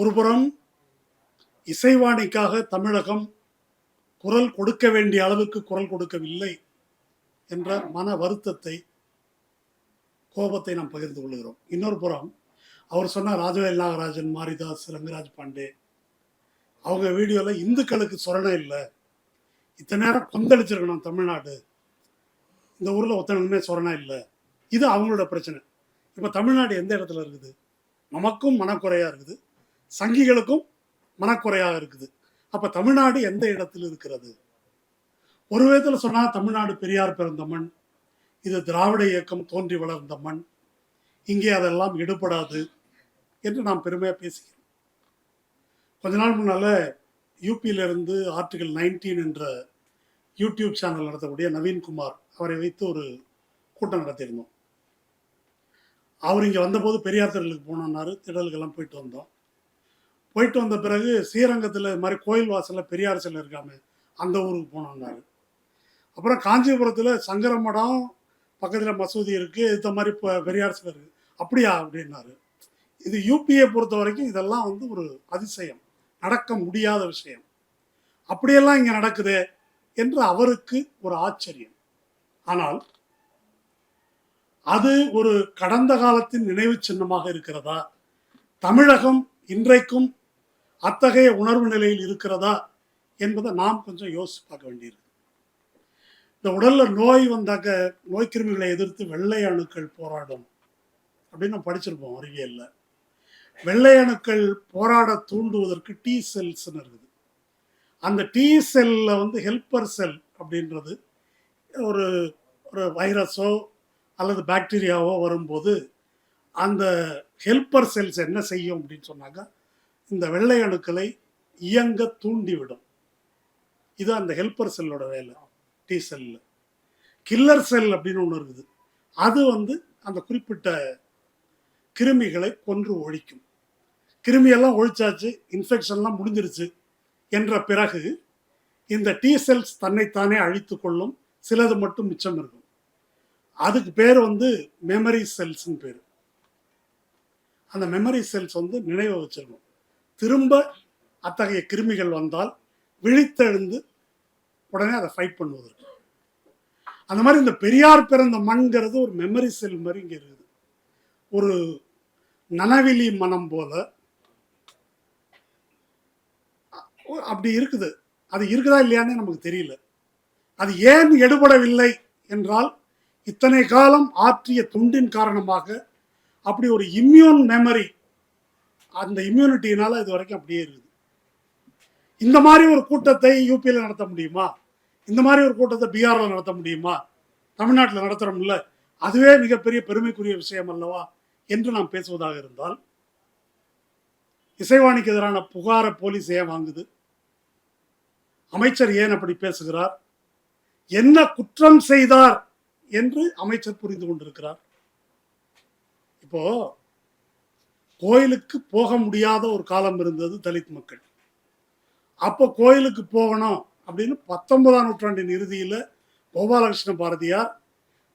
ஒருபுறம் இசைவாணிக்காக தமிழகம் குரல் கொடுக்க வேண்டிய அளவுக்கு குரல் கொடுக்கவில்லை என்ற மன வருத்தத்தை கோபத்தை நாம் பகிர்ந்து கொள்கிறோம். இன்னொரு புறம் அவர் சொன்ன ராஜவேல் நாகராஜன் மாரிதாஸ் ரங்கராஜ் பாண்டே அவங்க வீடியோவில் இந்துக்களுக்கு சொரணை இல்லை. இத்தனை நேரம் கொந்தளிச்சிருக்கணும் தமிழ்நாடு. இந்த ஊரில் ஒத்தனுமே சொரணை இல்லை. இது அவங்களோட பிரச்சனை. இப்போ தமிழ்நாடு எந்த இடத்துல இருக்குது? நமக்கும் மனக்குறையாக இருக்குது. சங்கிகளுக்கும் மனக்குறையாக இருக்குது. அப்போ தமிழ்நாடு எந்த இடத்தில் இருக்கிறது? ஒரு விதத்தில் சொன்னால் தமிழ்நாடு பெரியார் பிறந்த மண் இது திராவிட இயக்கம் தோன்றி வளர்ந்த மண் இங்கே அதெல்லாம் எடுபடாது என்று நாம் பெருமையாக பேசுகிறோம். கொஞ்ச நாள் முன்னால் யூபியிலிருந்து ஆர்டிகல் நைன்டீன் என்ற யூடியூப் சேனல் நடத்தக்கூடிய நவீன்குமார் அவரை வைத்து ஒரு கூட்டம் நடத்தியிருந்தோம். அவர் இங்கே வந்தபோது பெரியார் திடலுக்கு போனோம்னாரு திடலுக்கெல்லாம் போயிட்டு வந்தோம். போயிட்டு வந்த பிறகு ஸ்ரீரங்கத்தில் இது மாதிரி கோயில் வாசலில் பெரியார் சிலை இருக்காமே அந்த ஊருக்கு போனோம்னாரு அப்புறம் காஞ்சிபுரத்தில் சங்கர மடம் பக்கத்தில் மசூதி இருக்குது இது மாதிரி இப்போ பெரியார் சிலை இருக்குது அப்படியா அப்படின்னாரு. இது யூபியை பொறுத்த வரைக்கும் இதெல்லாம் வந்து ஒரு அதிசயம். நடக்க முடியாத விஷயம். அப்படியெல்லாம் இங்கே நடக்குதே என்று அவருக்கு ஒரு ஆச்சரியம். ஆனால் அது ஒரு கடந்த காலத்தின் நினைவு சின்னமாக இருக்கிறதா? தமிழகம் இன்றைக்கும் அத்தகைய உணர்வு நிலையில் இருக்கிறதா என்பதை நாம் கொஞ்சம் யோசித்து பார்க்க வேண்டியிருக்கு. இந்த உடலில் நோய் வந்தாக்க நோய் கிருமிகளை எதிர்த்து வெள்ளை அணுக்கள் போராடும் அப்படின்னு நம்ம படிச்சிருப்போம் அறிவியலில். வெள்ளை அணுக்கள் போராட தூண்டுவதற்கு டி செல்ஸ்னு இருக்குது. அந்த டி செல்ல வந்து ஹெல்ப்பர் செல் அப்படின்றது ஒரு ஒரு வைரஸோ அல்லது பாக்டீரியாவோ வரும்போது அந்த ஹெல்ப்பர் செல்ஸ் என்ன செய்யும் அப்படின்னு சொன்னாக்கா இந்த வெள்ளை அணுக்களை இயங்க தூண்டிவிடும். இது அந்த ஹெல்ப்பர் செல்லோட வேலை டி செல்ல கில்லர் செல் அப்படின்னு ஒன்று இருக்குது. அது வந்து அந்த குறிப்பிட்ட கிருமிகளை கொன்று ஒழிக்கும். கிருமியெல்லாம் ஒழிச்சாச்சு இன்ஃபெக்ஷன்லாம் முடிஞ்சிருச்சு என்ற பிறகு இந்த டி செல்ஸ் தன்னைத்தானே அழித்து கொள்ளும் சிலது மட்டும் மிச்சம் இருக்கும். அதுக்கு பேர் வந்து மெமரி செல்ஸ்னு பேர். அந்த மெமரி செல்ஸ் வந்து நினைவை வச்சிருக்கும் திரும்ப அத்தகைய கிருமிகள் வந்தால் விழித்தெழுந்து உடனே அதை ஃபைட் பண்ணுவதற்கு. அந்த மாதிரி இந்த பெரியார் பிறந்த மண்ங்கிறது ஒரு மெமரி செல் மாதிரி இங்கே இருக்குது. ஒரு நனவிலி மனம் போல. அப்படி இருக்குது. அது இருக்குதா இல்லையான்னு நமக்கு தெரியல. அது ஏன் எடுபடவில்லை என்றால் இத்தனை காலம் ஆற்றிய துண்டின் காரணமாக அப்படி ஒரு இம்யூன் மெமரி அந்த இம்யூனிட்டினால இது வரைக்கும் அப்படியே இருக்குது. இந்த மாதிரி ஒரு கூட்டத்தை யூபியில் நடத்த முடியுமா? இந்த மாதிரி ஒரு கூட்டத்தை பீகாரில் நடத்த முடியுமா? தமிழ்நாட்டில் நடத்துகிறோம்ல அதுவே மிகப்பெரிய பெருமைக்குரிய விஷயம் அல்லவா என்று நாம் பேசுவதாக இருந்தால் இசைவாணிக்கு எதிரான புகாரை போலீஸ் ஏன் வாங்குது? அமைச்சர் ஏன் அப்படி பேசுகிறார்? என்ன குற்றம் செய்தார் என்று அமைச்சர் புரிந்து கொண்டிருக்கிறார். இப்போ கோயிலுக்கு போக முடியாத ஒரு காலம் இருந்தது தலித் மக்கள். அப்போ கோயிலுக்கு போகணும் அப்படின்னு பத்தொன்பதாம் நூற்றாண்டின் இறுதியில் கோபாலகிருஷ்ண பாரதியார்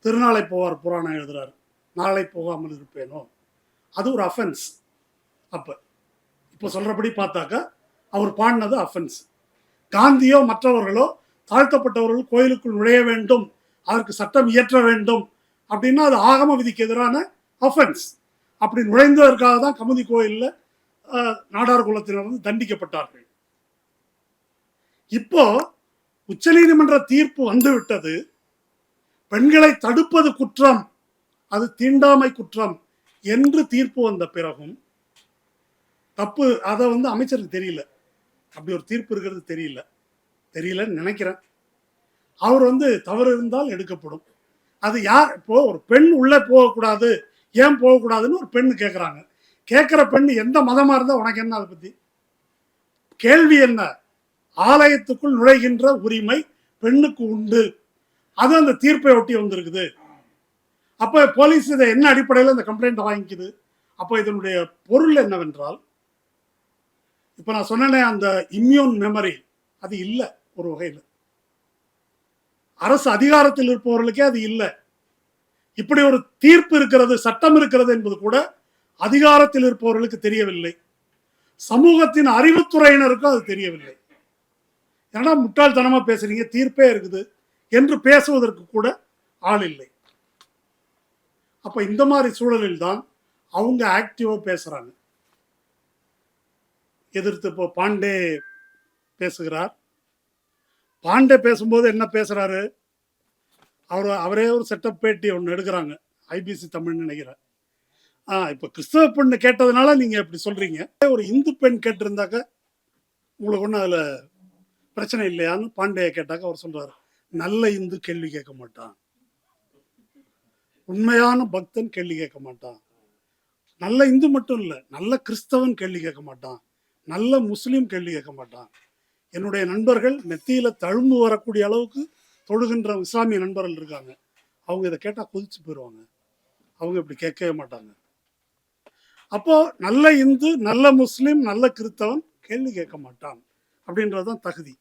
திருநாளை போவார் புராணம் எழுதுறாரு. நாளை போகாமல் இருப்பேனோ? அது ஒரு அஃபென்ஸ் அப்போ இப்போ சொல்கிறபடி பார்த்தாக்கா அவர் பாடினது அஃபென்ஸ் காந்தியோ மற்றவர்களோ தாழ்த்தப்பட்டவர்கள் கோயிலுக்குள் நுழைய வேண்டும் அதற்கு சட்டம் இயற்ற வேண்டும் அப்படின்னா அது ஆகம விதிக்கு எதிரான அஃபென்ஸ் அப்படி நுழைந்ததற்காக தான் கமுதி கோயிலில் நாடார் குலத்தினர் வந்து தண்டிக்கப்பட்டார்கள். இப்போ உச்சநீதிமன்ற தீர்ப்பு வந்துவிட்டது. பெண்களை தடுப்பது குற்றம் அது தீண்டாமை குற்றம் என்று தீர்ப்பு வந்த பிறகும் தப்பு அதை வந்து அமைச்சருக்கு தெரியல. அப்படி ஒரு தீர்ப்பு இருக்கிறது தெரியல. தெரியலன்னு நினைக்கிறேன். அவர் வந்து தவறு இருந்தால் எடுக்கப்படும். அது யார் இப்போ ஒரு பெண் உள்ளே போகக்கூடாது ஏன் போகக்கூடாதுன்னு ஒரு பெண் கேட்குறாங்க கேட்குற பெண் எந்த மதமாக இருந்தால் உனக்கு என்ன அதை பற்றி கேள்வி என்ன? ஆலயத்துக்குள் நுழைகின்ற உரிமை பெண்ணுக்கு உண்டு. அது அந்த தீர்ப்பை ஒட்டி வந்திருக்குது. அப்போ போலீஸ் இதை என்ன அடிப்படையில் இந்த கம்ப்ளைண்ட் வாங்கிக்குது? அப்போ இதனுடைய பொருள் என்னவென்றால் இப்போ நான் சொன்னேனே அந்த இம்யூன் மெமரி அது இல்லை ஒரு வகையில். அரசு அதிகாரத்தில் இருப்பவர்களுக்கே அது இல்லை. இப்படி ஒரு தீர்ப்பு இருக்கிறது சட்டம் இருக்கிறது என்பது கூட அதிகாரத்தில் இருப்பவர்களுக்கு தெரியவில்லை. சமூகத்தின் அறிவுத்துறையினருக்கும் அது தெரியவில்லை. ஏன்னா முட்டாள்தனமா பேசுறீங்க? தீர்ப்பே இருக்குது. என்று பேசுவதற்கு கூட ஆள் இல்லை. அப்ப இந்த மாதிரி சூழலில் தான் அவங்க ஆக்டிவா பேசுறாங்க. எதிர்த்து இப்போ பாண்டே பேசுகிறார். பாண்டே பேசும்போது என்ன பேசுறாரு? அவர் அவரே ஒரு செட்டப் பேட்டி ஒன்று எடுக்கிறாங்க. ஐபிசி தமிழ்னு நினைக்கிறேன். ஆ இப்போ கிறிஸ்தவ பெண்ணு கேட்டதுனால நீங்கள் இப்படி சொல்கிறீங்க ஒரு இந்து பெண் கேட்டிருந்தாக்க உங்களுக்கு ஒன்றும் அதில் பிரச்சனை இல்லையான்னு பாண்டியை கேட்டாக்க அவர் சொல்கிறார் நல்ல இந்து கேள்வி கேட்க மாட்டான். உண்மையான பக்தன் கேள்வி கேட்க மாட்டான். நல்ல இந்து மட்டும் இல்லை நல்ல கிறிஸ்தவன் கேள்வி கேட்க மாட்டான். நல்ல முஸ்லீம் கேள்வி கேட்க மாட்டான். என்னுடைய நண்பர்கள் நெத்தியில தழும்பு வரக்கூடிய அளவுக்கு தொழுகின்ற இஸ்லாமிய நண்பர்கள் இருக்காங்க. அவங்க இதை கேட்டால் கொதிச்சு போயிடுவாங்க அவங்க இப்படி கேட்கவே மாட்டாங்க. அப்போ நல்ல இந்து நல்ல முஸ்லீம் நல்ல கிறிஸ்தவன் கேள்வி கேட்க மாட்டான் அப்படின்றதுதான் தகுதி.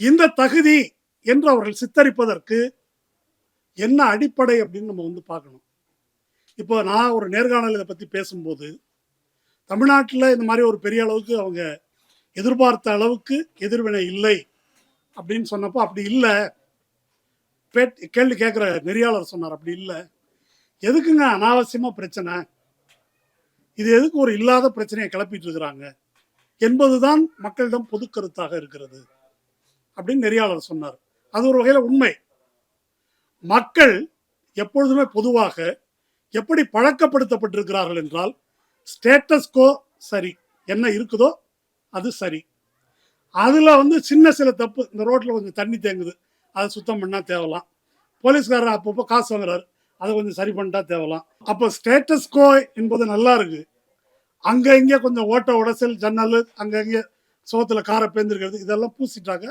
இந்த தகுதி என்று அவர்கள் சித்தரிப்பதற்கு என்ன அடிப்படை அப்படின்னு நம்ம வந்து பார்க்கணும். இப்போ நான் ஒரு நேர்காணல் இதை பற்றி பேசும்போது தமிழ்நாட்டில் இந்த மாதிரி ஒரு பெரிய அளவுக்கு அவங்க எதிர்பார்த்த அளவுக்கு எதிர்வினை இல்லை அப்படின்னு சொன்னப்போ அப்படி இல்லை. கேள்வி கேட்குற நெறியாளர் சொன்னார் அப்படி இல்லை. எதுக்குங்க அனாவசியமாக பிரச்சனை? இது எதுக்கு ஒரு இல்லாத பிரச்சனையை கிளப்பிட்டு இருக்கிறாங்க? என்பதுதான் மக்களிடம் பொது கருத்தாக இருக்கிறது அப்படின்னு நெறியாளர் சொன்னார். அது ஒரு வகையில் உண்மை. மக்கள் எப்பொழுதுமே பொதுவாக எப்படி பழக்கப்படுத்தப்பட்டிருக்கிறார்கள் என்றால் ஸ்டேட்டஸ்கோ சரி. என்ன இருக்குதோ அது சரி. அதில் வந்து சின்ன சில தப்பு. இந்த ரோட்டில் கொஞ்சம் தண்ணி தேங்குது. அதை சுத்தம் பண்ணால் தேவலாம். போலீஸ்காரர் அப்பப்போ காசு வாங்குறாரு. அதை கொஞ்சம் சரி பண்ணிட்டா தேவலாம். அப்போ ஸ்டேட்டஸ் கோ என்பது நல்லா இருக்கு. அங்கே இங்கே கொஞ்சம் ஓட்ட உடசல் ஜன்னல் அங்கே இங்கே சோத்தில் காரை பேந்திருக்கிறது இதெல்லாம் பூசிட்டாங்க.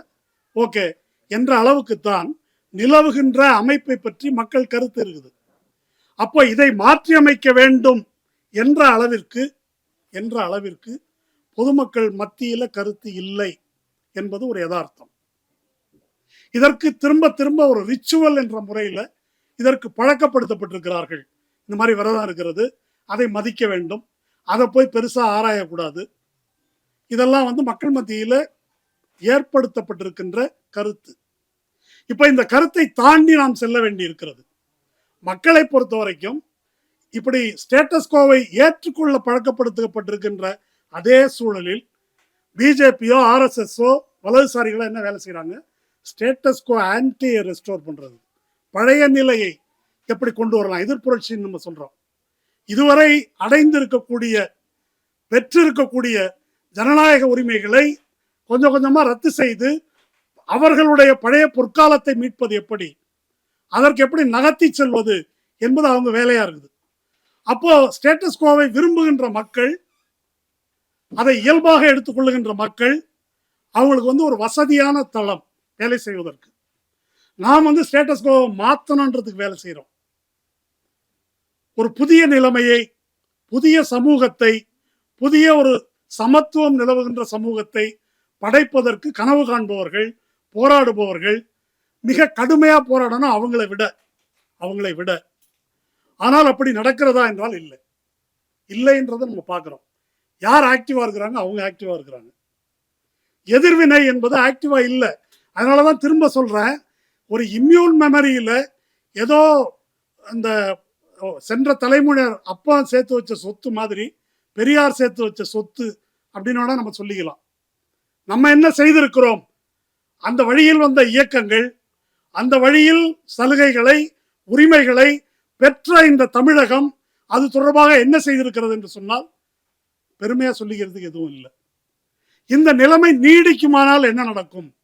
ஓகே. என்ற அளவுக்கு தான் நிலவுகின்ற அமைப்பை பற்றி மக்கள் கருத்து இருக்குது. அப்போ இதை மாற்றி அமைக்க வேண்டும் என்ற அளவிற்கு என்ற அளவிற்கு பொதுமக்கள் மத்தியில் கருத்து இல்லை. என்பது ஒரு யதார்த்தம். இதற்கு திரும்ப திரும்ப ஒரு ரிச்சுவல் என்ற முறையில் இதற்கு பழக்கப்படுத்தப்பட்டிருக்கிறார்கள். இந்த மாதிரி விரதம் இருக்கிறது அதை மதிக்க வேண்டும் அதை போய் பெருசா ஆராயக்கூடாது. இதெல்லாம் வந்து மக்கள் மத்தியில ஏற்படுத்தப்பட்டிருக்கின்ற கருத்து. இப்போ இந்த கருத்தை தாண்டி நாம் செல்ல வேண்டி இருக்கிறது மக்களை பொறுத்த வரைக்கும் இப்படி ஸ்டேட்டஸ்கோவை ஏற்றுக்கொள்ள பழக்கப்படுத்தப்பட்டிருக்கின்ற அதே சூழலில் பிஜேபியோ ஆர்எஸ்எஸ்ஓ வலதுசாரிகளாக என்ன வேலை செய்கிறாங்க ஸ்டேட்டஸ்கோ ஆன்டியை ரெஸ்டோர் பண்ணுறது பழைய நிலையை எப்படி கொண்டு வரலாம்? எதிர்ப்புரட்சின்னு நம்ம சொல்கிறோம் இதுவரை அடைந்திருக்கக்கூடிய பெற்றிருக்கக்கூடிய ஜனநாயக உரிமைகளை கொஞ்சம் கொஞ்சமாக ரத்து செய்து அவர்களுடைய பழைய பொற்காலத்தை மீட்பது எப்படி? அதற்கு எப்படி நகர்த்தி செல்வது என்பது அவங்க வேலையாக இருக்குது. அப்போ ஸ்டேட்டஸ் கோவை விரும்புகின்ற மக்கள் அதை இயல்பாக எடுத்துக்கொள்ளுகின்ற மக்கள் அவங்களுக்கு வந்து ஒரு வசதியான தளம் வேலை செய்வதற்கு. நாம் வந்து ஸ்டேட்டஸ் கோவை மாற்றணுன்றதுக்கு வேலை செய்கிறோம் ஒரு புதிய நிலைமையை புதிய சமூகத்தை புதிய ஒரு சமத்துவம் நிலவுகின்ற சமூகத்தை படைப்பதற்கு கனவு காண்பவர்கள் போராடுபவர்கள் மிக கடுமையாக போராடணும் அவங்களை விட அவங்களை விட. ஆனால் அப்படி நடக்கிறதா என்றால் இல்லை. இல்லைன்றதை நம்ம பார்க்குறோம். யார் ஆக்டிவாக இருக்கிறாங்க? அவங்க ஆக்டிவாக இருக்கிறாங்க. எதிர்வினை என்பது ஆக்டிவா இல்லை. அதனால தான் திரும்ப சொல்றேன் ஒரு இம்யூன் மெமரியில ஏதோ அந்த சென்ற தலைமுறையினர் அப்பா சேர்த்து வச்ச சொத்து மாதிரி பெரியார் சேர்த்து வச்ச சொத்து அப்படின்னு நம்ம சொல்லிக்கலாம். நம்ம என்ன செய்திருக்கிறோம்? அந்த வழியில் வந்த இயக்கங்கள் அந்த வழியில் சலுகைகளை உரிமைகளை பெற்ற இந்த தமிழகம் அது தொடர்பாக என்ன செய்திருக்கிறது என்று சொன்னால் பெருமையாக சொல்லிக்கிறதுக்கு எதுவும் இல்லை. இந்த நிலைமை நீடிக்குமானால் என்ன நடக்கும்?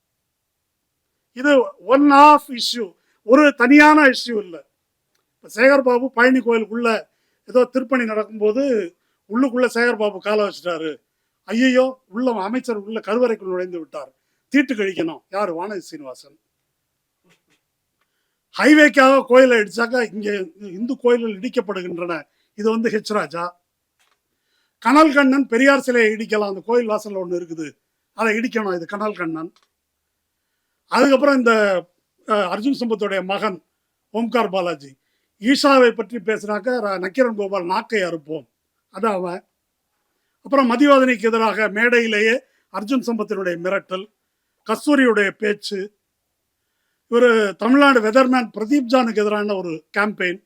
இது ஒன் ஆஃப் இஷ்யூ ஒரு தனியான இஷ்யூ இல்லை. இப்போ சேகர்பாபு பழனி கோயிலுக்குள்ள ஏதோ திருப்பணி நடக்கும்போது உள்ளுக்குள்ள சேகர்பாபு காலை வச்சுட்டாரு. ஐயையோ உள்ள அமைச்சர் உள்ள கருவறைக்குள் நுழைந்து விட்டார். தீட்டு கழிக்கணும். யார்? வானதி சீனிவாசன். ஹைவேக்காக கோயிலை இடிச்சாக்கா இங்கே இந்து கோயில்கள் இடிக்கப்படுகின்றன. இது வந்து ஹெச் ராஜா. கனல் கண்ணன் பெரியார் சிலையை இடிக்கலாம். அந்த கோயில் வாசலில் ஒன்று இருக்குது. அதை இடிக்கணும் இது கனல் கண்ணன். அதுக்கப்புறம் இந்த அர்ஜுன் சம்பத்துடைய மகன் ஓம்கார் பாலாஜி. ஈஷாவை பற்றி பேசினாக்க நக்கீரன் கோபால் நாக்கை அறுப்போம். அது அவன் அப்புறம் மதிவாதனைக்கு எதிராக மேடையிலேயே அர்ஜுன் சம்பத்தினுடைய மிரட்டல் கஸ்தூரியுடைய பேச்சு. இவர் தமிழ்நாடு வெதர்மேன் பிரதீப் ஜானுக்கு எதிரான ஒரு கேம்பெயின்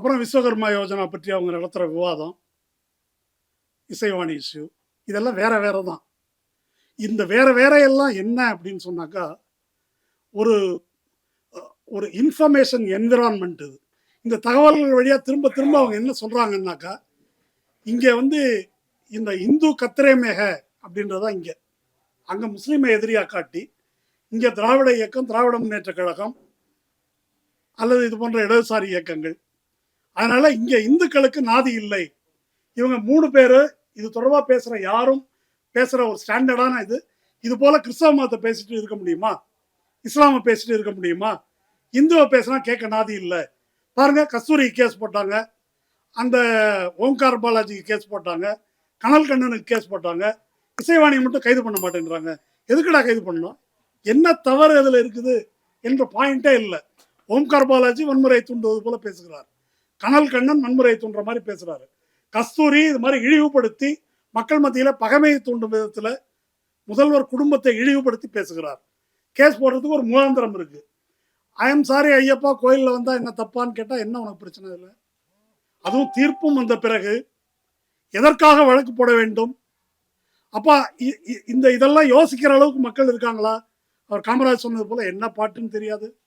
அப்புறம் விஸ்வகர்மா யோஜனா பற்றி அவங்க நடத்துகிற விவாதம் இசைவாணி இஷ்யூ இதெல்லாம் வேற வேற தான் இந்த வேற வேற எல்லாம் என்ன அப்படின்னு சொன்னாக்கா ஒரு ஒரு இன்ஃபர்மேஷன் என்விரான்மெண்ட் இது. இந்த தகவல்கள் வழியாக திரும்ப திரும்ப அவங்க என்ன சொல்கிறாங்கன்னாக்கா இங்கே வந்து இந்த இந்து கத்திரேமேக அப்படின்றதான் இங்கே. அங்கே முஸ்லீமை எதிரியாக காட்டி இங்கே திராவிட இயக்கம் திராவிட முன்னேற்ற கழகம் அல்லது இது போன்ற இடதுசாரி இயக்கங்கள் அதனால இங்கே இந்துக்களுக்கு நாதி இல்லை. இவங்க மூணு பேர் இது தொடர்பா பேசுகிற யாரும் பேசுகிற ஒரு ஸ்டாண்டர்டான இது இது போல கிறிஸ்தவ மதத்தை பேசிட்டு இருக்க முடியுமா? இஸ்லாமை பேசிட்டு இருக்க முடியுமா? இந்துவை பேசினா கேட்க நாதி இல்லை. பாருங்க கஸ்தூரி கேஸ் போட்டாங்க. அந்த ஓம்கார் பாலாஜிக்கு கேஸ் போட்டாங்க. கனல் கண்ணனுக்கு கேஸ் போட்டாங்க. இசைவாணி மட்டும் கைது பண்ண மாட்டேன்றாங்க. எதுக்குடா கைது பண்ணணும்? என்ன தவறு அதில் இருக்குது? என்ற பாயிண்டே இல்லை. ஓம்கார் பாலாஜி வன்முறை தூண்டுவது போல பேசுகிறார். கனல் கண்ணன் வன்முறையை தூண்டுற மாதிரி பேசுறாரு. கஸ்தூரி இது மாதிரி இழிவுபடுத்தி மக்கள் மத்தியில் பகைமையை தூண்டும் விதத்தில் முதல்வர் குடும்பத்தை இழிவுபடுத்தி பேசுகிறார். கேஸ் போடுறதுக்கு ஒரு முகாந்திரம் இருக்கு. ஐஎம் சாரி ஐயப்பா கோயிலில் வந்தால் என்ன தப்பான்னு கேட்டால் என்ன உனக்கு பிரச்சனை இல்லை? அதுவும் தீர்ப்பும் வந்த பிறகு எதற்காக வழக்கு போட வேண்டும்? அப்பா இ- இ- இந்த இதெல்லாம் யோசிக்கிற அளவுக்கு மக்கள் இருக்காங்களா? அவர் காமராஜ் சொன்னது போல் என்ன பாட்டுன்னு தெரியாது.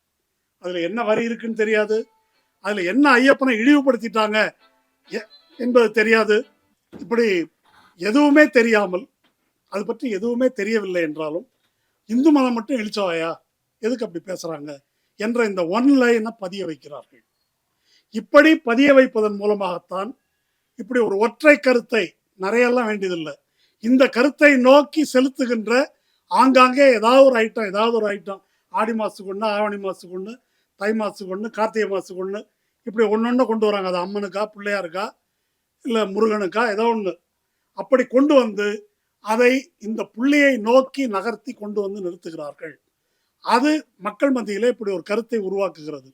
அதில் என்ன வரி இருக்குன்னு தெரியாது. அதுல என்ன ஐயப்பனை இழிவுபடுத்திட்டாங்க என்பது தெரியாது. இப்படி எதுவுமே தெரியாமல் அது பற்றி எதுவுமே தெரியவில்லை என்றாலும் இந்து மதம் மட்டும் இழிச்சவாயா? எதுக்கு அப்படி பேசுறாங்க? என்ற இந்த ஒன் லைனை பதிய வைக்கிறார்கள். இப்படி பதிய வைப்பதன் மூலமாகத்தான் இப்படி ஒரு ஒற்றை கருத்தை நிறையெல்லாம் வேண்டியதில்லை. இந்த கருத்தை நோக்கி செலுத்துகின்ற ஆங்காங்கே ஏதாவது ஒரு ஐட்டம் ஏதாவது ஒரு ஐட்டம் ஆடி மாதத்துக்கு ஒன்று ஆவணி மாதத்துக்கு ஒன்று தை மாதத்துக்கு ஒன்று கார்த்திகை மாதத்துக்கு ஒன்று இப்படி ஒன்று ஒன்று கொண்டு வராங்க. அது அம்மனுக்கா பிள்ளையாருக்கா இல்லை முருகனுக்கா ஏதோ ஒன்று அப்படி கொண்டு வந்து அதை இந்த புள்ளியை நோக்கி நகர்த்தி கொண்டு வந்து நிறுத்துகிறார்கள். அது மக்கள் மத்தியிலே இப்படி ஒரு கருத்தை உருவாக்குகிறது.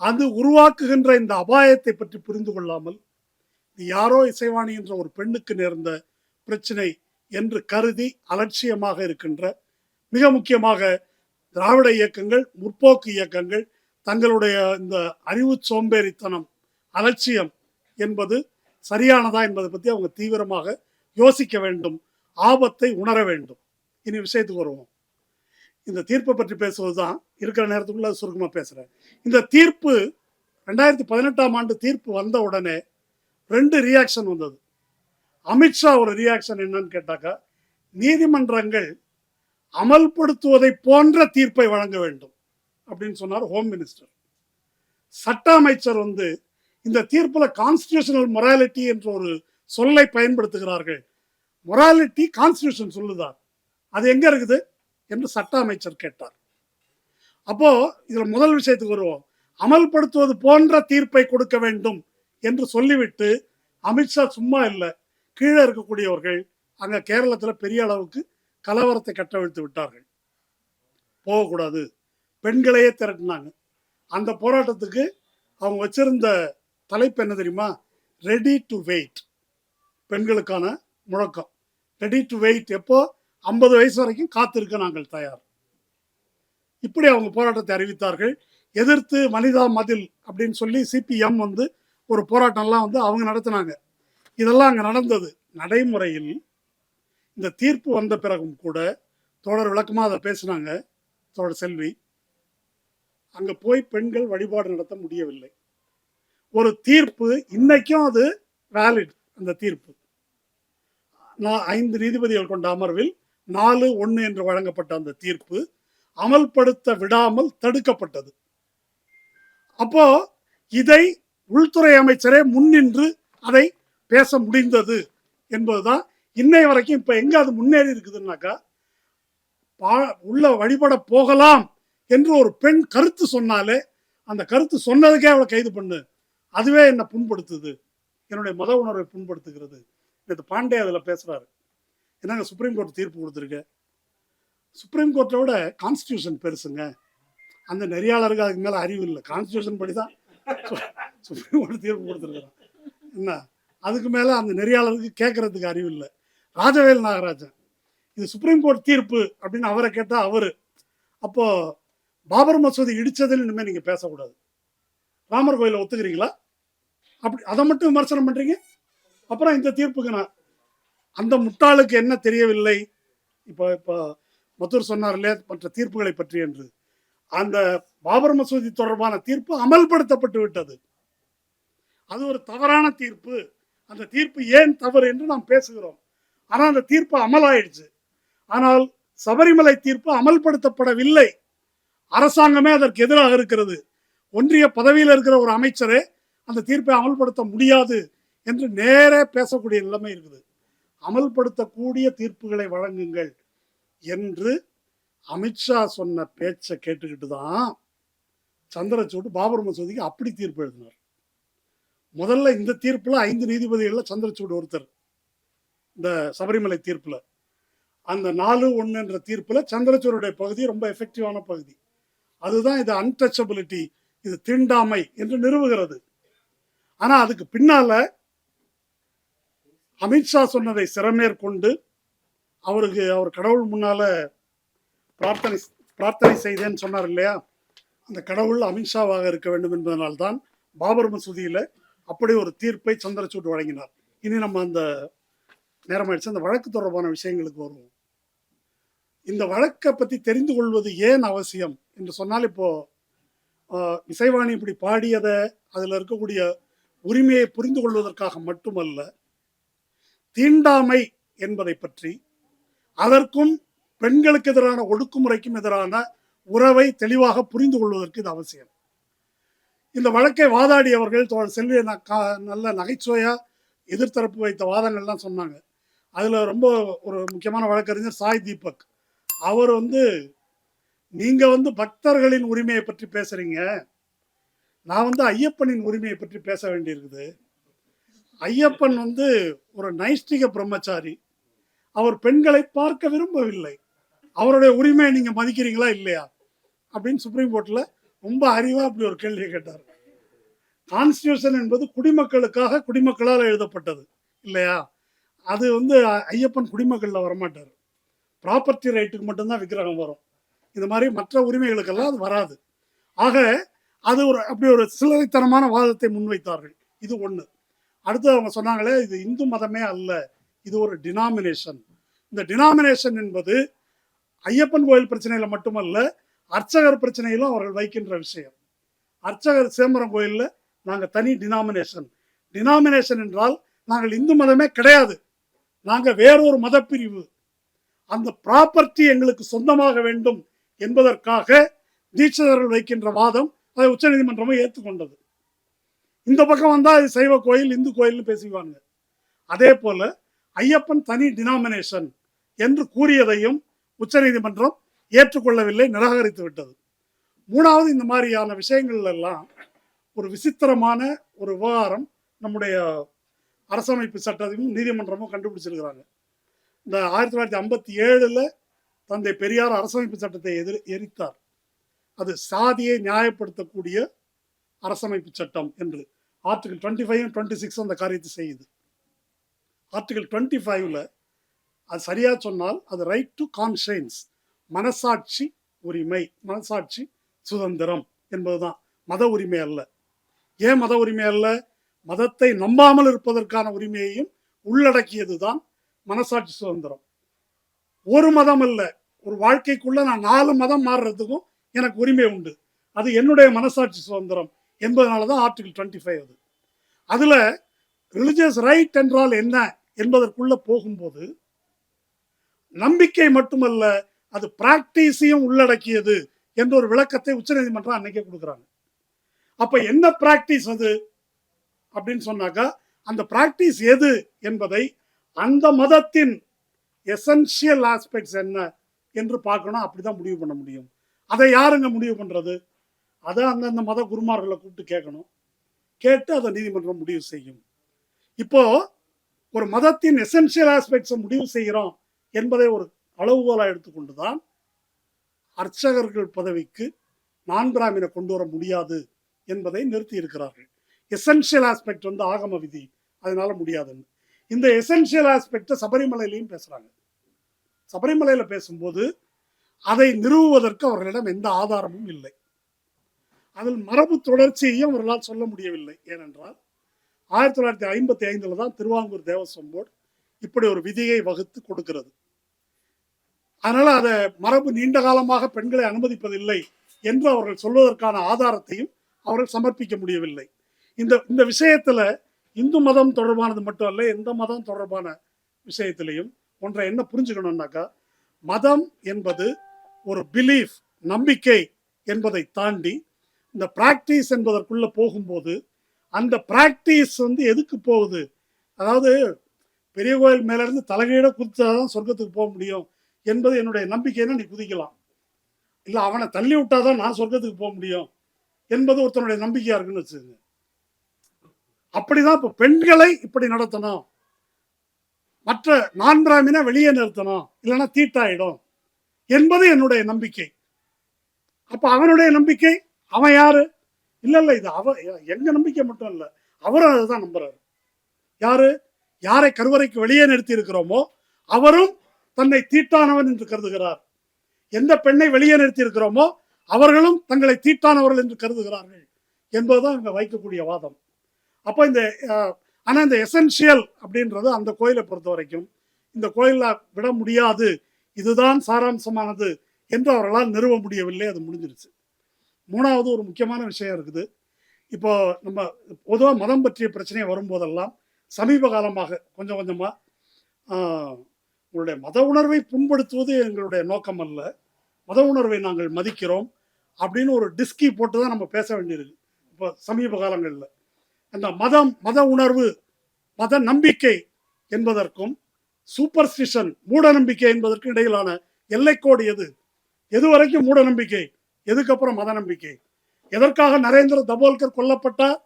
அது உருவாக்குகின்ற இந்த அபாயத்தை பற்றி புரிந்து கொள்ளாமல் யாரோ இசைவாணி என்ற ஒரு பெண்ணுக்கு நேர்ந்த பிரச்சனை என்று கருதி அலட்சியமாக இருக்கின்ற மிக முக்கியமாக திராவிட இயக்கங்கள் முற்போக்கு இயக்கங்கள் தங்களுடைய இந்த அறிவு சோம்பேறித்தனம் அலட்சியம் என்பது சரியானதா என்பதை பற்றி அவங்க தீவிரமாக யோசிக்க வேண்டும் ஆபத்தை உணர வேண்டும். இனி விஷயத்துக்கு வருவோம். இந்த தீர்ப்பை பற்றி பேசுவது தான் இருக்கிற நேரத்துக்குள்ள சுருக்கமாக பேசுகிறேன் இந்த தீர்ப்பு ரெண்டாயிரத்தி பதினெட்டாம் ஆண்டு தீர்ப்பு வந்த உடனே ரெண்டு ரியாக்ஷன் வந்தது. அமித்ஷா ஒரு ரியாக்ஷன் என்னன்னு கேட்டாக்கா நீதிமன்றங்கள் அமல்படுத்துவதை போன்ற தீர்ப்பை வழங்க வேண்டும். அப்படின்னு சொன்னார் ஹோம் மினிஸ்டர் சட்ட அமைச்சர் வந்து இந்த தீர்ப்பில் கான்ஸ்டியூஷனல் மொராலிட்டி என்ற ஒரு சொல்லை பயன்படுத்துகிறார்கள். மொராலிட்டி கான்ஸ்டியூஷன் சொல்லுதா அது எங்க இருக்குது? என்று சட்ட அமைச்சர் கேட்டார். அப்போ இதில் முதல் விஷயத்துக்கு வருவோம். அமல்படுத்துவது போன்ற தீர்ப்பை கொடுக்க வேண்டும் என்று சொல்லிவிட்டு அமித்ஷா சும்மா இல்லை. கீழே இருக்கக்கூடியவர்கள் அங்க கேரளத்துல பெரிய அளவுக்கு கலவரத்தை கட்டவிழ்த்து விட்டார்கள். போகக்கூடாது. பெண்களையே திரட்டினாங்க. அந்த போராட்டத்துக்கு அவங்க வச்சிருந்த தலைப்பு என்ன தெரியுமா? ரெடி டு வெயிட் பெண்களுக்கான முழக்கம். ரெடி டு வெயிட் எப்போ? ஐம்பது வயசு வரைக்கும் காத்திருக்க நாங்கள் தயார். இப்படி அவங்க போராட்டத்தை அறிவித்தார்கள். எதிர்த்து மனிதா மதில் அப்படின்னு சொல்லி சிபிஎம் வந்து ஒரு போராட்டம்லாம் வந்து அவங்க நடத்தினாங்க. இதெல்லாம் அங்கே நடந்தது. நடைமுறையில் இந்த தீர்ப்பு வந்த பிறகும் கூட தோழர் விளக்கமாக அதை பேசினாங்க. தோழர் செல்வி அங்கே போய் பெண்கள் வழிபாடு நடத்த முடியவில்லை. ஒரு தீர்ப்பு இன்னைக்கும் அது வேலிட் அந்த தீர்ப்பு. நான் ஐந்து நீதிபதிகள் கொண்ட அமர்வில் நாலு ஒன்று என்று வழங்கப்பட்ட அந்த தீர்ப்பு அமல்படுத்த விடாமல் தடுக்கப்பட்டது. அப்போ இதை உள்துறை அமைச்சரே முன்னின்று அதை பேச முடிந்தது என்பதுதான் இன்னை வரைக்கும் இப்போ எங்கே அது முன்னேறி இருக்குதுன்னாக்கா பா- உள்ள வழிபட போகலாம் என்று ஒரு பெண் கருத்து சொன்னாலே அந்த கருத்து சொன்னதுக்கே அவளை கைது பண்ணு. அதுவே என்னை புண்படுத்துது. என்னுடைய மத உணர்வை புண்படுத்துகிறது. நேற்று பாண்டே அதில் பேசுகிறாரு என்னங்க சுப்ரீம் கோர்ட் தீர்ப்பு கொடுத்துருக்கு? சுப்ரீம் கோர்ட்டை விட கான்ஸ்டியூஷன் பெருசுங்க. அந்த நெறியாளருக்கு அதுக்கு மேலே அறிவு இல்லை. கான்ஸ்டியூஷன் படி தான் சுப்ரீம் கோர்ட் தீர்ப்பு கொடுத்துருக்குறான். என்ன? அதுக்கு மேலே அந்த நெறியாளருக்கு கேட்கறதுக்கு அறிவு இல்லை. ராஜவேல் நாகராஜன். இது சுப்ரீம் கோர்ட் தீர்ப்பு அப்படின்னு அவரை கேட்டால் அவர். அப்போது பாபர் மசூதி இடித்ததுன்னு இனிமேல் நீங்கள் பேசக்கூடாது. ராமர் கோயிலை ஒத்துக்கிறீங்களா? அப்படி அதை மட்டும் விமர்சனம் பண்ணுறீங்க அப்புறம் இந்த தீர்ப்புக்கு நான் அந்த முட்டாளுக்கு என்ன தெரியவில்லை? இப்போ இப்போ மத்தூர் சொன்னார் இல்லையா மற்ற தீர்ப்புகளை பற்றி என்று. அந்த பாபர் மசூதி தொடர்பான தீர்ப்பு அமல்படுத்தப்பட்டு விட்டது. அது ஒரு தவறான தீர்ப்பு. அந்த தீர்ப்பு ஏன் தவறு என்று நாம் பேசுகிறோம். ஆனால் அந்த தீர்ப்பு அமலாயிடுச்சு. ஆனால் சபரிமலை தீர்ப்பு அமல்படுத்தப்படவில்லை. அரசாங்கமே அதற்கு எதிராக இருக்கிறது. ஒன்றிய பதவியில் இருக்கிற ஒரு அமைச்சரே அந்த தீர்ப்பை அமல்படுத்த முடியாது என்று நேரே பேசக்கூடிய நிலைமை இருக்குது. அமல்படுத்தக்கூடிய தீர்ப்புகளை வழங்குங்கள் என்று அமித்ஷா சொன்ன பேச்சை கேட்டுக்கிட்டு தான் சந்திரசூட் பாபர் மசூதிக்கு அப்படி தீர்ப்பு எழுதினார். முதல்ல இந்த தீர்ப்பில் ஐந்து நீதிபதிகளில் சந்திரசூட் ஒருத்தர். இந்த சபரிமலை தீர்ப்பில். அந்த நாலு ஒன்று என்ற தீர்ப்பில் சந்திரசூருடைய பகுதி ரொம்ப எஃபெக்டிவான பகுதி. அதுதான் இது அன்டச்சபிலிட்டி இது தீண்டாமை என்று நிறுவுகிறது. ஆனா அதுக்கு பின்னால அமித்ஷா சொன்னதை சிறமேற்கொண்டு அவருக்கு அவர் கடவுள் முன்னால பிரார்த்தனை பிரார்த்தனை செய்தேன்னு சொன்னார் இல்லையா? அந்த கடவுள் அமித்ஷாவாக இருக்க வேண்டும் என்பதனால்தான் பாபர் மசூதியில அப்படி ஒரு தீர்ப்பை சந்திரசூட் வழங்கினார். இனி நம்ம அந்த நேரமாயிடுச்சு. அந்த வழக்கு தொடர்பான விஷயங்களுக்கு வருவோம். இந்த வழக்கை பற்றி தெரிந்து கொள்வது ஏன் அவசியம்? என்று சொன்னால் இப்போ இசைவாணி இப்படி பாடியதை அதில் இருக்கக்கூடிய உரிமையை புரிந்து கொள்வதற்காக மட்டுமல்ல தீண்டாமை என்பதை பற்றி அதற்கும் பெண்களுக்கு எதிரான ஒடுக்குமுறைக்கும் எதிரான உறவை தெளிவாக புரிந்து கொள்வதற்கு இது அவசியம். இந்த வழக்கை வாதாடியவர்கள் தோழர் செல்வி ந- நல்ல நகைச்சுவையாக எதிர்த்தரப்பு வைத்த வாதங்கள்லாம் சொன்னாங்க. அதில் ரொம்ப ஒரு முக்கியமான வழக்கறிஞர் சாய் தீபக். அவர் வந்து நீங்க வந்து பக்தர்களின் உரிமையை பற்றி பேசுறீங்க. நான் வந்து ஐயப்பனின் உரிமையை பற்றி பேச வேண்டியிருக்குது. ஐயப்பன் வந்து ஒரு நைஷ்டிக பிரம்மச்சாரி. அவர் பெண்களை பார்க்க விரும்பவில்லை. அவருடைய உரிமையை நீங்க மதிக்கிறீங்களா இல்லையா? அப்படின்னு சுப்ரீம் கோர்ட்ல ரொம்ப அறிவா அப்படி ஒரு கேள்வியை கேட்டார். கான்ஸ்டியூஷன் என்பது குடிமக்களுக்காக குடிமக்களால் எழுதப்பட்டது. இல்லையா? அது வந்து ஐயப்பன் குடிமக்களில் வரமாட்டார். ப்ராப்பர்ட்டி ரைட்டுக்கு மட்டும்தான் விக்கிரகம் வரும். இந்த மாதிரி மற்ற உரிமைகளுக்கெல்லாம் அது வராது. ஆக அது ஒரு அப்படி ஒரு சிலரைத்தனமான வாதத்தை முன்வைத்தார்கள். இது ஒன்று அடுத்து அவங்க சொன்னாங்களே இது இந்து மதமே அல்ல இது ஒரு டினாமினேஷன் இந்த டினாமினேஷன் என்பது ஐயப்பன் கோயில் பிரச்சனையில் மட்டுமல்ல அர்ச்சகர் பிரச்சனையிலும் அவர்கள் வைக்கின்ற விஷயம். அர்ச்சகர் சிதம்பரம் கோயிலில் நாங்கள் தனி டினாமினேஷன் டினாமினேஷன் என்றால் நாங்கள் இந்து மதமே கிடையாது. நாங்கள் வேறொரு மதப்பிரிவு. அந்த ப்ராப்பர்ட்டி எங்களுக்கு சொந்தமாக வேண்டும் என்பதற்காக தீட்சிதர்கள் வைக்கின்ற வாதம் அதை உச்சநீதிமன்றமும் ஏற்றுக்கொண்டது. இந்த பக்கம் வந்தால் அது சைவ கோயில் இந்து கோயில்னு பேசிக்குவாங்க அதே போல ஐயப்பன் தனி டினாமினேஷன் என்று கூறியதையும் உச்சநீதிமன்றம் ஏற்றுக்கொள்ளவில்லை நிராகரித்து விட்டது. மூணாவது இந்த மாதிரியான விஷயங்கள் எல்லாம் ஒரு விசித்திரமான ஒரு விவகாரம் நம்முடைய அரசமைப்பு சட்டத்தையும் நீதிமன்றமும் கண்டுபிடிச்சிருக்கிறாங்க. இந்த ஆயிரத்தி தொள்ளாயிரத்தி ஐம்பத்தி ஏழில் தந்தை பெரியார் அரசமைப்பு சட்டத்தை எதிர் எரித்தார். அது சாதியை நியாயப்படுத்தக்கூடிய அரசமைப்பு சட்டம் என்று article twenty five twenty six அந்த காரியத்தை செய்யுது. ஆர்டிகல் டுவெண்ட்டி ஃபைவ்ல அது சரியாக சொன்னால் அது ரைட் டு கான்ஷியன்ஸ் மனசாட்சி உரிமை மனசாட்சி சுதந்திரம் என்பதுதான். மத உரிமை அல்ல. ஏன் மத உரிமை அல்ல? மதத்தை நம்பாமல் இருப்பதற்கான உரிமையையும் உள்ளடக்கியதுதான் மனசாட்சி சுதந்திரம். ஒரு மதம் அல்ல. ஒரு வாழ்க்கைக்குள்ளே நான் நாலு மதம் மாறுறதுக்கும் எனக்கு உரிமை உண்டு. அது என்னுடைய மனசாட்சி சுதந்திரம் என்பதனால தான் ஆர்டிகல் டுவெண்ட்டி ஃபைவ் அது. அதில் ரிலிஜியஸ் ரைட் என்றால் என்ன என்பதற்குள்ளே போகும்போது நம்பிக்கை மட்டுமல்ல அது பிராக்டிஸையும் உள்ளடக்கியது என்ற ஒரு விளக்கத்தை உச்சநீதிமன்றம் அன்னைக்கே கொடுக்குறாங்க. அப்போ என்ன பிராக்டிஸ் அது? அப்படின்னு சொன்னாக்கா அந்த பிராக்டிஸ் எது என்பதை அந்த மதத்தின் எசென்ஷியல் ஆஸ்பெக்ட்ஸ் என்ன? என்று பார்க்கணும் அப்படிதான் முடிவு பண்ண முடியும். அதை யாருங்க முடிவு பண்றது? அதை அந்தந்த மத குருமார்களை கூப்பிட்டு கேட்கணும். கேட்டு அதை நீதிமன்றம் முடிவு செய்யும். இப்போ ஒரு மதத்தின் எசென்ஷியல் ஆஸ்பெக்ட்ஸை முடிவு செய்கிறோம் என்பதை ஒரு அளவுகோலா எடுத்துக்கொண்டு தான் அர்ச்சகர்கள் பதவிக்கு நான் பிராமினை கொண்டு வர முடியாது என்பதை நிறுத்தி இருக்கிறார்கள். எசென்ஷியல் ஆஸ்பெக்ட் வந்து ஆகம விதி. அதனால முடியாதுன்னு. இந்த எசென்ஷியல் ஆஸ்பெக்டை சபரிமலையிலையும் பேசுறாங்க. சபரிமலையில் பேசும்போது அதை நிறுவுவதற்கு அவர்களிடம் எந்த ஆதாரமும் இல்லை. அதில் மரபு தொடர்ச்சியையும் அவர்களால் சொல்ல முடியவில்லை. ஏனென்றால் ஆயிரத்தி தொள்ளாயிரத்தி ஐம்பத்தி ஐந்தில் தான் திருவாங்கூர் தேவஸ்வம் போர்டு இப்படி ஒரு விதியை வகுத்து கொடுக்கிறது. அதனால் அதை மரபு நீண்ட காலமாக பெண்களை அனுமதிப்பதில்லை என்று அவர்கள் சொல்வதற்கான ஆதாரத்தையும் அவர்கள் சமர்ப்பிக்க முடியவில்லை. இந்த இந்த விஷயத்தில் இந்து மதம் தொடர்பானது மட்டும் அல்ல எந்த மதம் தொடர்பான விஷயத்திலையும் ஒன்றை என்ன புரிஞ்சுக்கணும்னாக்கா மதம் என்பது ஒரு பிலீஃப் நம்பிக்கை என்பதை தாண்டி இந்த பிராக்டிஸ் என்பதற்குள்ளே போகும்போது அந்த பிராக்டிஸ் வந்து எதுக்கு போகுது? அதாவது பெரிய கோயில் மேலேருந்து இருந்து தலைகீழ குதிச்சாதான் சொர்க்கத்துக்கு போக முடியும் என்பது என்னுடைய நம்பிக்கைன்னா நீ குதிக்கலாம். இல்லை அவனை தள்ளி விட்டாதான் நான் சொர்க்கத்துக்கு போக முடியும் என்பது ஒருத்தனுடைய நம்பிக்கையாக இருக்குன்னு வச்சுக்கோங்க. அப்படிதான் இப்போ பெண்களை இப்படி நடத்தணும். மற்ற நான் பிராமினை வெளியே நிறுத்தணும் இல்லைன்னா தீட்டாயிடும் என்பது என்னுடைய நம்பிக்கை. அப்ப அவனுடைய நம்பிக்கை அவன் யாரு? இல்ல இல்ல இது அவ எங்க நம்பிக்கை மட்டும் இல்ல அவரும் அதுதான் நம்புறாரு. யாரு? யாரை கருவறைக்கு வெளியே நிறுத்தி இருக்கிறோமோ அவரும் தன்னை தீட்டானவன் என்று கருதுகிறார். எந்த பெண்ணை வெளியே நிறுத்தி இருக்கிறோமோ அவர்களும் தங்களை தீட்டானவர்கள் என்று கருதுகிறார்கள் என்பதுதான் இவங்க வைக்கக்கூடிய வாதம். அப்போ இந்த ஆனால் இந்த எசென்ஷியல் அப்படின்றது அந்த கோயிலை பொறுத்த வரைக்கும் இந்த கோயிலில் விட முடியாது. இதுதான் சாராம்சமானது என்று அவர்களால் நிறுவ முடியவில்லை அது முடிஞ்சிருச்சு. மூணாவது ஒரு முக்கியமான விஷயம் இருக்குது. இப்போ நம்ம பொதுவாக மதம் பற்றிய பிரச்சனை வரும்போதெல்லாம் சமீப காலமாக கொஞ்சம் கொஞ்சமாக உங்களுடைய மத உணர்வை புண்படுத்துவது எங்களுடைய நோக்கம் அல்ல. மத உணர்வை நாங்கள் மதிக்கிறோம் அப்படின்னு ஒரு டிஸ்கி போட்டு தான் நம்ம பேச வேண்டியிருக்கு. இப்போ சமீப காலங்களில். அந்த மதம் மத உணர்வு மத நம்பிக்கை என்பதற்கும் சூப்பர்ஸ்டிஷன் மூட நம்பிக்கை என்பதற்கும் இடையிலான எல்லைக்கோடு எது? எது வரைக்கும் மூட நம்பிக்கை எதுக்கப்புறம் மத நம்பிக்கை எதற்காக நரேந்திர தபோல்கர் கொல்லப்பட்டார்?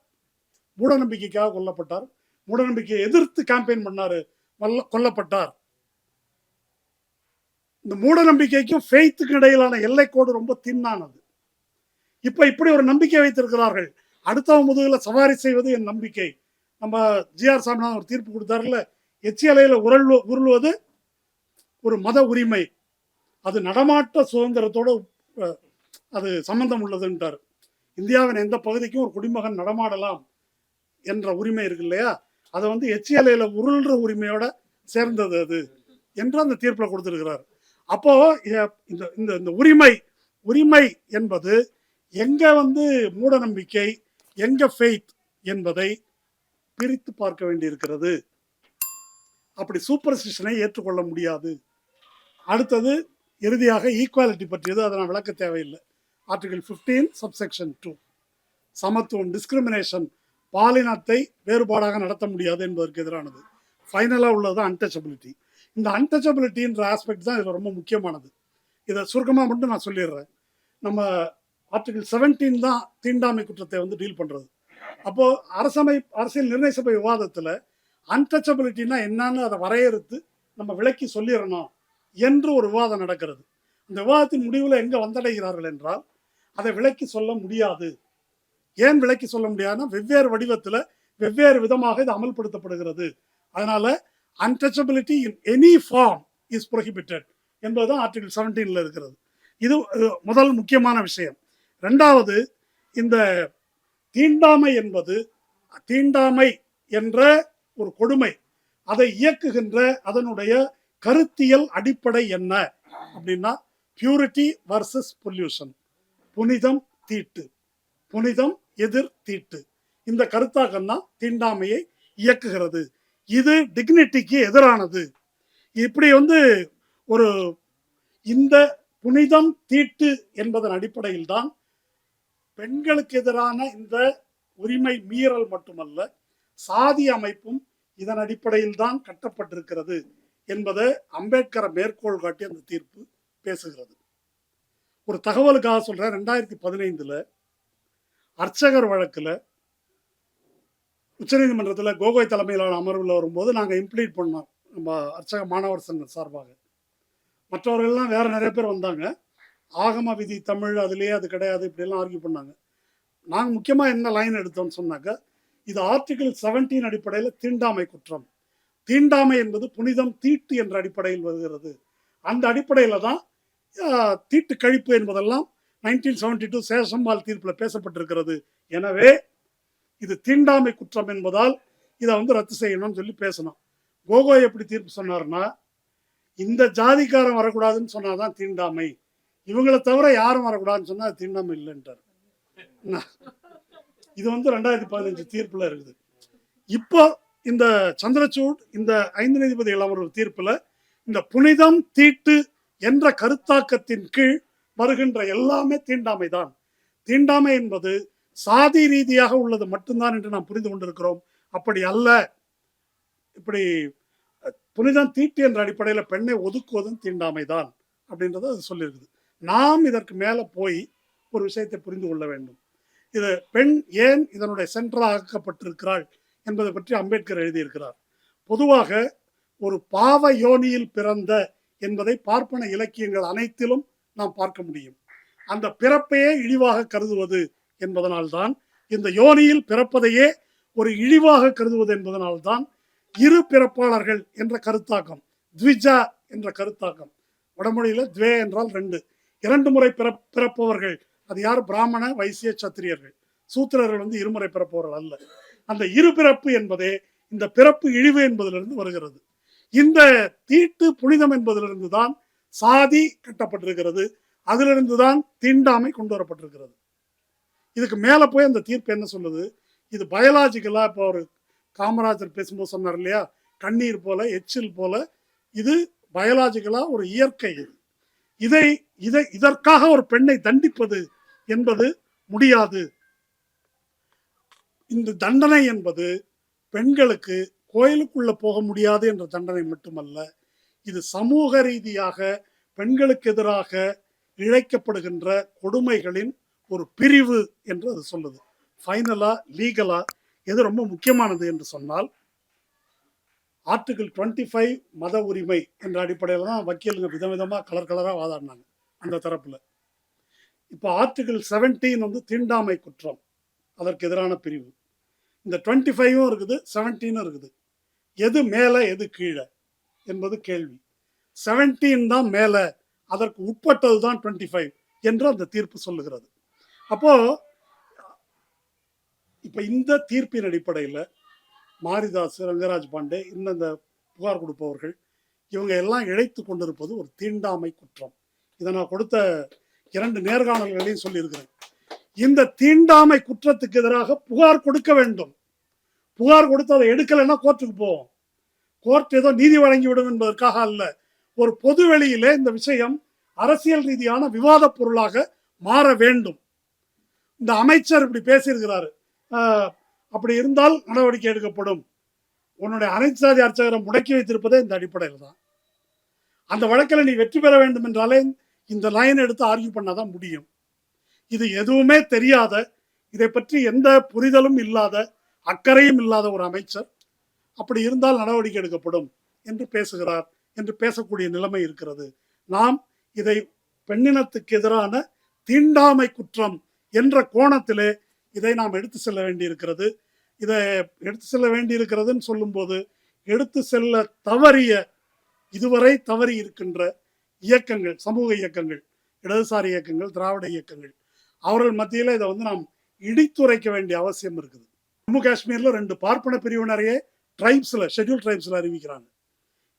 மூட நம்பிக்கைக்காக கொல்லப்பட்டார். மூட நம்பிக்கையை எதிர்த்து கேம்பெயின் பண்ணாரு வல்ல- கொல்லப்பட்டார். இந்த மூட நம்பிக்கைக்கும் ஃபெய்த்துக்கு இடையிலான எல்லைக்கோடு ரொம்ப தின்னானது இப்ப இப்படி ஒரு நம்பிக்கை வைத்திருக்கிறார்கள். அடுத்தவன் முதுகில் சவாரி செய்வது என் நம்பிக்கை. நம்ம ஜிஆர் சாமிநாதன் ஒரு தீர்ப்பு கொடுத்தாருல எச்சியலையில் உருள் உருள்வது ஒரு மத உரிமை. அது நடமாட்ட சுதந்திரத்தோடு அது சம்பந்தம் உள்ளதுன்றார் இந்தியாவின் எந்த பகுதிக்கும் ஒரு குடிமகன் நடமாடலாம் என்ற உரிமை இருக்கு இல்லையா? அதை வந்து எச்சி அலையில உருள்ற உரிமையோட சேர்ந்தது அது என்று அந்த தீர்ப்பில் கொடுத்துருக்கிறார். அப்போ இந்த இந்த இந்த உரிமை உரிமை என்பது எங்க வந்து மூட நம்பிக்கை எங்க ஃபெய்த் என்பதை பிரித்து பார்க்க வேண்டியிருக்கிறது. அப்படி சூப்பர் ஸ்டிஷனை ஏற்றுக்கொள்ள முடியாது. அடுத்தது இறுதியாக ஈக்குவாலிட்டி பற்றியது அதை நான் விளக்க தேவையில்லை. ஆர்டிகிள் ஃபிஃப்டீன் சப்செக்ஷன் டூ சமத்துவம் டிஸ்கிரிமினேஷன் பாலினத்தை வேறுபாடாக நடத்த முடியாது என்பதற்கு எதிரானது. ஃபைனலாக உள்ளது அன்டச்சபிலிட்டி இந்த அன்டச்சபிலிட்டின்ற ஆஸ்பெக்ட் தான் இதில் ரொம்ப முக்கியமானது. இதை சுருக்கமாக மட்டும் நான் சொல்லிடுறேன். நம்ம ஆர்டிகல் 17 தான் தீண்டாமை குற்றத்தை வந்து டீல் பண்ணுறது அப்போது அரசமை அரசியல் நிர்ணய சபை விவாதத்தில் அன்டச்சபிலிட்டினா என்னன்னு அதை வரையறுத்து நம்ம விளக்கி சொல்லிடணும் என்று ஒரு விவாதம் நடக்கிறது. அந்த விவாதத்தின் முடிவில் எங்கே வந்தடைகிறார்கள் என்றால் அதை விளக்கி சொல்ல முடியாது. ஏன் விளக்கி சொல்ல முடியாதுன்னா வெவ்வேறு வடிவத்தில் வெவ்வேறு விதமாக இது அமல்படுத்தப்படுகிறது. அதனால untouchability in any form is prohibited என்பதுதான் ஆர்டிகல் செவன்டீனில் இருக்கிறது. இது முதல் முக்கியமான விஷயம். ரெண்டாவது இந்த தீண்டாமை என்பது தீண்டாமை என்ற ஒரு கொடுமை. அதை இயக்குகின்ற அதனுடைய கருத்தியல் அடிப்படை என்ன? அப்படின்னா பியூரிட்டி வர்சஸ் பொல்யூஷன் புனிதம் தீட்டு. புனிதம் எதிர் தீட்டு. இந்த கருத்தாக்கம் தான் தீண்டாமையை இயக்குகிறது. இது டிக்னிட்டிக்கு எதிரானது. இப்படி வந்து ஒரு இந்த புனிதம் தீட்டு என்பதன் அடிப்படையில் தான் பெண்களுக்கு எதிரான இந்த உரிமை மீறல் மட்டுமல்ல சாதி அமைப்பும் இதன் அடிப்படையில் தான் கட்டப்பட்டிருக்கிறது என்பதை அம்பேத்கரை மேற்கோள் காட்டி அந்த தீர்ப்பு பேசுகிறது. ஒரு தகவலுக்காக சொல்கிறேன் ரெண்டாயிரத்தி பதினைந்தில் அர்ச்சகர் வழக்கில் உச்சநீதிமன்றத்தில் கோகோய் தலைமையிலான அமர்வில் வரும்போது நாங்கள் இம்ப்ளீட் பண்ணோம். நம்ம அர்ச்சக மாணவர் சங்கம் சார்பாக. மற்றவர்கள்லாம் வேறு நிறைய பேர் வந்தாங்க. ஆகம விதி தமிழ் அதுலேயே அது கிடையாது இப்படிலாம் ஆர்கியூ பண்ணாங்க. நாங்கள் முக்கியமாக என்ன லைன் எடுத்தோம்னு சொன்னாக்க இது ஆர்டிகிள் செவன்டீன் அடிப்படையில் தீண்டாமை குற்றம். தீண்டாமை என்பது புனிதம் தீட்டு என்ற அடிப்படையில் வருகிறது. அந்த அடிப்படையில் தான் தீட்டு கழிப்பு என்பதெல்லாம் நைன்டீன் செவன்டி டூ சேஷம்பால் தீர்ப்பில் பேசப்பட்டிருக்கிறது. எனவே இது தீண்டாமை குற்றம் என்பதால் இதை வந்து ரத்து செய்யணும்னு சொல்லி பேசணும் கோகோய் எப்படி தீர்ப்பு சொன்னார்னா இந்த ஜாதிக்காரன் வரக்கூடாதுன்னு சொன்னாதான் தீண்டாமை. இவங்களை தவிர யாரும் வரக்கூடாதுன்னு சொன்னால் அது தீண்டாமை இல்லைன்றார். என்ன? இது வந்து ரெண்டாயிரத்தி பதினஞ்சு தீர்ப்பில் இருக்குது. இப்போ இந்த சந்திரசூட் இந்த ஐந்து நீதிபதிகள் அமர்வு தீர்ப்பில் இந்த புனிதம் தீட்டு என்ற கருத்தாக்கத்தின் கீழ் வருகின்ற எல்லாமே தீண்டாமை தான். தீண்டாமை என்பது சாதி ரீதியாக உள்ளது மட்டும்தான் என்று நாம் புரிந்து கொண்டிருக்கிறோம். அப்படி அல்ல. இப்படி புனிதம் தீட்டு என்ற அடிப்படையில் பெண்ணை ஒதுக்குவதும் தீண்டாமை தான் அப்படின்றத அது சொல்லியிருக்குது. நாம் இதற்கு மேலே போய் ஒரு விஷயத்தை புரிந்து கொள்ள வேண்டும். இது பெண் ஏன் இதனுடைய சென்டராக ஆக்கப்பட்டிருக்கிறாள் என்பதை பற்றி அம்பேத்கர் எழுதியிருக்கிறார். பொதுவாக ஒரு பாவ யோனியில் பிறந்த என்பதை பார்ப்பன இலக்கியங்கள் அனைத்திலும் நாம் பார்க்க முடியும். அந்த பிறப்பையே இழிவாக கருதுவது என்பதனால்தான் இந்த யோனியில் பிறப்பதையே ஒரு இழிவாக கருதுவது என்பதனால்தான் இரு பிறப்பாளர்கள் என்ற கருத்தாக்கம் த்விஜா என்ற கருத்தாக்கம் வடமொழியில் துவே என்றால் ரெண்டு இரண்டு முறை பிற பிறப்பவர்கள். அது யார்? பிராமண வைசிய சத்திரியர்கள். சூத்திரர்கள் வந்து இருமுறை பிறப்பவர்கள் அல்ல. அந்த இரு பிறப்பு என்பதே இந்த பிறப்பு இழிவு என்பதிலிருந்து வருகிறது. இந்த தீட்டு புனிதம் என்பதிலிருந்து தான் சாதி கட்டப்பட்டிருக்கிறது. அதிலிருந்து தான் தீண்டாமை கொண்டு வரப்பட்டிருக்கிறது. இதுக்கு மேலே போய் அந்த தீர்ப்பு என்ன சொல்லுது? இது பயாலாஜிக்கலாக இப்போ ஒரு காமராஜர் பேசும்போது சொன்னார் இல்லையா? கண்ணீர் போல எச்சில் போல. இது பயாலாஜிக்கலாக ஒரு இயற்கை இது. இதை இதை இதற்காக ஒரு பெண்ணை தண்டிப்பது என்பது முடியாது. இந்த தண்டனை என்பது பெண்களுக்கு கோயிலுக்குள்ள போக முடியாது என்ற தண்டனை மட்டுமல்ல இது சமூக ரீதியாக பெண்களுக்கு எதிராக இழைக்கப்படுகின்ற கொடுமைகளின் ஒரு பிரிவு என்று அது சொல்லுது. ஃபைனலா லீகலா எது ரொம்ப முக்கியமானது என்று சொன்னால் ஆர்டிகிள் டுவெண்ட்டி ஃபைவ் மத உரிமை என்ற அடிப்படையில் தான் வக்கீலுங்க விதவிதமாக கலர் கலராக வாதாடினாங்க அந்த தரப்பில். இப்போ ஆர்டிகிள் செவன்டீன் வந்து தீண்டாமை குற்றம். அதற்கு எதிரான பிரிவு. இந்த டுவெண்ட்டி ஃபைவும் இருக்குது செவன்டீனும் இருக்குது. எது மேலே எது கீழே என்பது கேள்வி. செவன்டீன் தான் மேலே அதற்கு உட்பட்டது தான் டுவெண்ட்டி ஃபைவ் என்று அந்த தீர்ப்பு சொல்லுகிறது. அப்போது இப்போ இந்த தீர்ப்பின் அடிப்படையில் மாரிதாஸ் ரங்கராஜ் பாண்டே இன்னும் இந்த புகார் கொடுப்பவர்கள். இவங்க எல்லாம் இழைத்து கொண்டிருப்பது ஒரு தீண்டாமை குற்றம். இதை நான் கொடுத்த இரண்டு நேர்காணல்களையும் சொல்லியிருக்கிறேன். இந்த தீண்டாமை குற்றத்துக்கு எதிராக புகார் கொடுக்க வேண்டும். புகார் கொடுத்து அதை எடுக்கலைன்னா கோர்ட்டுக்கு போவோம். கோர்ட் ஏதோ நீதி வழங்கிவிடும் என்பதற்காக அல்ல. ஒரு பொது வெளியிலே இந்த விஷயம் அரசியல் ரீதியான விவாத பொருளாக மாற வேண்டும். இந்த அமைச்சர் இப்படி பேசியிருக்கிறாரு. ஆஹ், அப்படி இருந்தால் நடவடிக்கை எடுக்கப்படும். உன்னுடைய அனைத்து சாதி அர்ச்சகரை முடக்கி வைத்திருப்பதே இந்த அடிப்படையில் தான். அந்த வழக்கில் நீ வெற்றி பெற வேண்டும் என்றாலே இந்த லைன் எடுத்து ஆர்கியூ பண்ணாதான் முடியும். இது எதுவுமே தெரியாத இதை பற்றி எந்த புரிதலும் இல்லாத அக்கறையும் இல்லாத ஒரு அமைச்சர் அப்படி இருந்தால் நடவடிக்கை எடுக்கப்படும் என்று பேசுகிறார் என்று பேசக்கூடிய நிலைமை இருக்கிறது. நாம் இதை பெண்ணினத்துக்கு எதிரான தீண்டாமை குற்றம் என்ற கோணத்திலே இதை நாம் எடுத்து செல்ல வேண்டியிருக்கிறது. இதை எடுத்து செல்ல வேண்டியிருக்கிறதுன்னு சொல்லும்போது எடுத்து செல்ல தவறிய இதுவரை தவறி இருக்கின்ற இயக்கங்கள் சமூக இயக்கங்கள் இடதுசாரி இயக்கங்கள் திராவிட இயக்கங்கள் அவர்கள் மத்தியில் இதை வந்து நாம் இடித்துரைக்க வேண்டிய அவசியம் இருக்குது. ஜம்மு காஷ்மீர்ல ரெண்டு பார்ப்பன பிரிவினரையே ட்ரைப்ஸில் ஷெட்யூல் ட்ரைப்ஸில் அறிவிக்கிறாங்க.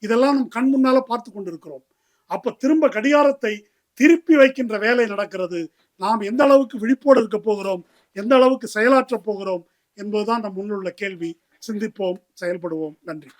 இதெல்லாம் நம் கண் முன்னால பார்த்து கொண்டிருக்கிறோம். அப்போ திரும்ப கடிகாரத்தை திருப்பி வைக்கின்ற வேலை நடக்கிறது. நாம் எந்த அளவுக்கு விழிப்போடு இருக்க போகிறோம்? எந்த அளவுக்கு செயலாற்றப் போகிறோம் என்பதுதான் நம் முன்னுள்ள கேள்வி. சிந்திப்போம் செயல்படுவோம். நன்றி.